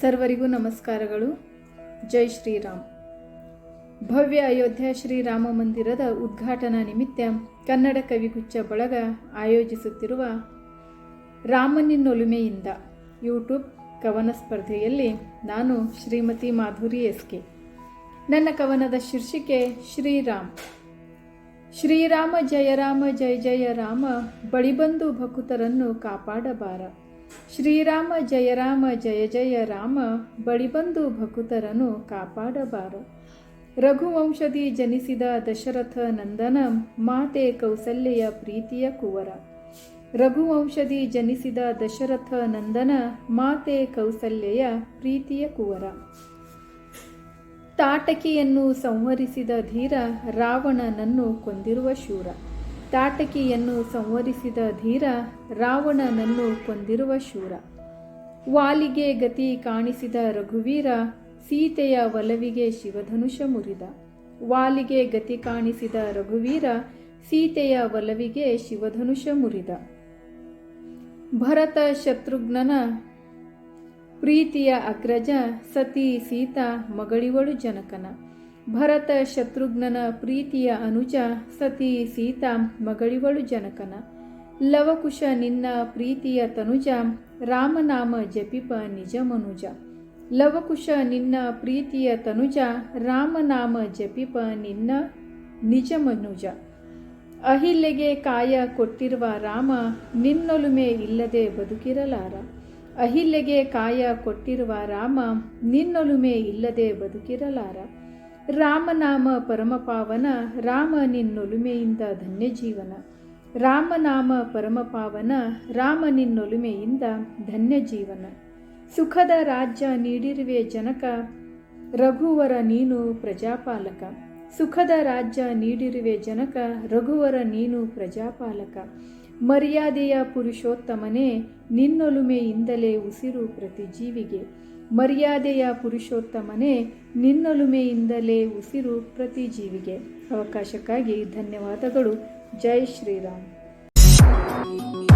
ಸರ್ವರಿಗೂ ನಮಸ್ಕಾರಗಳು. ಜೈ ಶ್ರೀರಾಮ್. ಭವ್ಯ ಅಯೋಧ್ಯ ಶ್ರೀರಾಮ ಮಂದಿರದ ಉದ್ಘಾಟನಾ ನಿಮಿತ್ತ ಕನ್ನಡ ಕವಿಗುಚ್ಚ ಬಳಗ ಆಯೋಜಿಸುತ್ತಿರುವ ರಾಮನಿನ್ನೊಲುಮೆಯಿಂದ ಯೂಟ್ಯೂಬ್ ಕವನ ಸ್ಪರ್ಧೆಯಲ್ಲಿ ನಾನು ಶ್ರೀಮತಿ ಮಾಧುರಿ ಎಸ್ಕೆ. ನನ್ನ ಕವನದ ಶೀರ್ಷಿಕೆ ಶ್ರೀರಾಮ್. ಶ್ರೀರಾಮ ಜಯ ರಾಮ ಜಯ ಜಯ ರಾಮ ಬಳಿಬಂದು ಭಕುತರನ್ನು ಕಾಪಾಡಬಾರ. ಶ್ರೀರಾಮ ಜಯರಾಮ ಜಯ ಜಯ ರಾಮ ಬಳಿಬಂದು ಭಕುತರನು ಕಾಪಾಡಬಾರ. ರಘುವಂಶದಿ ಜನಿಸಿದ ದಶರಥ ನಂದನ ಮಾತೆ ಕೌಸಲ್ಯ ಪ್ರೀತಿಯ ಕುವರ. ರಘುವಂಶದಿ ಜನಿಸಿದ ದಶರಥ ನಂದನ ಮಾತೆ ಕೌಸಲ್ಯೆಯ ಪ್ರೀತಿಯ ಕುವರ. ತಾಟಕಿಯನ್ನು ಸಂವರಿಸಿದ ಧೀರ ರಾವಣನನ್ನು ಕೊಂದಿರುವ ಶೂರ. ತಾಟಕಿಯನ್ನು ಸಂವರಿಸಿದ ಧೀರ ರಾವಣನನ್ನು ಕೊಂದಿರುವ ಶೂರ. ವಾಲಿಗೆ ಗತಿ ಕಾಣಿಸಿದ ರಘುವೀರ ಸೀತೆಯ ಒಲವಿಗೆ ಶಿವಧನುಷ ಮುರಿದ. ವಾಲಿಗೆ ಗತಿ ಕಾಣಿಸಿದ ರಘುವೀರ ಸೀತೆಯ ಒಲವಿಗೆ ಶಿವಧನುಷ ಮುರಿದ. ಭರತ ಶತ್ರುಘ್ನನ ಪ್ರೀತಿಯ ಅಗ್ರಜ ಸತಿ ಸೀತಾ ಮಗಳಿವಳು ಜನಕನ. ಭರತ ಶತ್ರುಘ್ನನ ಪ್ರೀತಿಯ ಅನುಜ ಸತಿ ಸೀತಾ ಮಗಳಿವಳು ಜನಕನ. ಲವಕುಶ ನಿನ್ನ ಪ್ರೀತಿಯ ತನುಜ, ರಾಮನಾಮ ಜಪಿಪ ನಿಜ ಮನುಜ. ಲವಕುಶ ನಿನ್ನ ಪ್ರೀತಿಯ ತನುಜ, ರಾಮನಾಮ ಜಪಿಪ ನಿನ್ನ ನಿಜ ಮನುಜ. ಅಹಿಲೆಗೆ ಕಾಯ ಕೊಟ್ಟಿರುವ ರಾಮ, ನಿನ್ನೊಲುಮೆ ಇಲ್ಲದೆ ಬದುಕಿರಲಾರ. ಅಹಿಲೆಗೆ ಕಾಯ ಕೊಟ್ಟಿರುವ ರಾಮ, ನಿನ್ನೊಲುಮೆ ಇಲ್ಲದೆ ಬದುಕಿರಲಾರ. ರಾಮನಾಮ ಪರಮಪಾವನ ರಾಮ ನಿನ್ನೊಲುಮೆಯಿಂದ ಧನ್ಯ ಜೀವನ ರಾಮನಾಮ ಪರಮಪಾವನ ರಾಮ ನಿನ್ನೊಲುಮೆಯಿಂದ ಧನ್ಯ ಜೀವನ ಸುಖದ ರಾಜ್ಯ ನೀಡಿರುವೆ ಜನಕ, ರಘುವರ ನೀನು ಪ್ರಜಾಪಾಲಕ. ಸುಖದ ರಾಜ್ಯ ನೀಡಿರುವೆ ಜನಕ, ರಘುವರ ನೀನು ಪ್ರಜಾಪಾಲಕ. ಮರ್ಯಾದೆಯ ಪುರುಷೋತ್ತಮನೇ ನಿನ್ನೊಲುಮೆಯಿಂದಲೇ ಉಸಿರು ಪ್ರತಿ ಜೀವಿಗೆ. ಮರ್ಯಾದೆಯ ಪುರುಷೋತ್ತಮನೇ ನಿನ್ನೊಲುಮೆಯಿಂದಲೇ ಉಸಿರು ಪ್ರತಿ ಜೀವಿಗೆ. ಅವಕಾಶಕ್ಕಾಗಿ ಧನ್ಯವಾದಗಳು. ಜೈ ಶ್ರೀರಾಮ್.